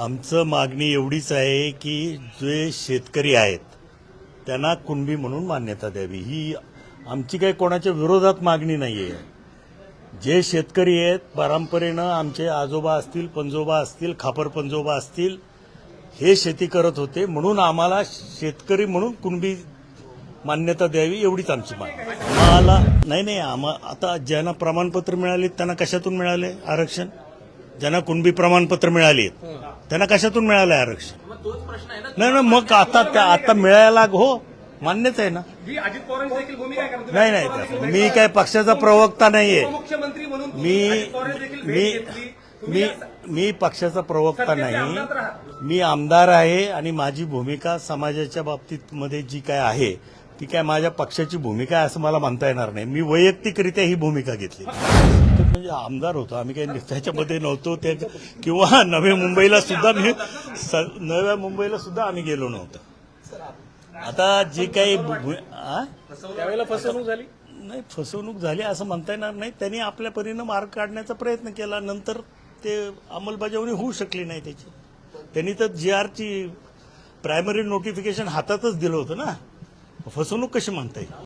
आमचं मागणी एवढीच आहे की जे शेतकरी आहेत त्यांना कुणबी म्हणून मान्यता द्यावी. ही आमची काही कोणाच्या विरोधात मागणी नाही आहे जे शेतकरी आहेत परंपरेनं आमचे आजोबा असतील पंजोबा असतील खापर पंजोबा असतील हे शेती करत होते. म्हणून आम्हाला शेतकरी म्हणून कुणबी मान्यता द्यावी एवढीच आमची मागणी. आम्हाला नाही नाही आम्हा आता ज्यांना प्रमाणपत्र मिळाले त्यांना कशातून मिळाले आरक्षण? ज्यांना कुणबी प्रमाणपत्र मिळाली त्यांना कशातून मिळालं आरक्षण? नाही ना मग आता त्या आता मिळायला हो मान्यच आहे ना. नाही नाही मी काय पक्षाचा प्रवक्ता नाहीये. मुख्यमंत्री म्हणून तुम्ही मी मी मी मी पक्षाचा प्रवक्ता नाही. मी आमदार आहे आणि माझी भूमिका समाजाच्या बाबतीत मध्ये जी काय आहे ती काय माझ्या पक्षाची भूमिका आहे असं मला म्हणता येणार नाही. मी वैयक्तिकरित्या ही भूमिका घेतली. म्हणजे आमदार होतो. आम्ही काही त्याच्यामध्ये नव्हतो. ते किंवा नव्या मुंबईला सुद्धा मी नव्या मुंबईला सुद्धा आम्ही गेलो नव्हतो. आता जी काही फसवणूक झाली? नाही फसवणूक झाली असं म्हणता येणार नाही. त्यांनी आपल्या परीनं मार्ग काढण्याचा प्रयत्न केला. नंतर ते अंमलबजावणी होऊ शकली नाही त्याची. त्यांनी तर जी आरची प्रायमरी नोटिफिकेशन हातातच दिलं होतं ना. फसवणूक कशी म्हणता येईल?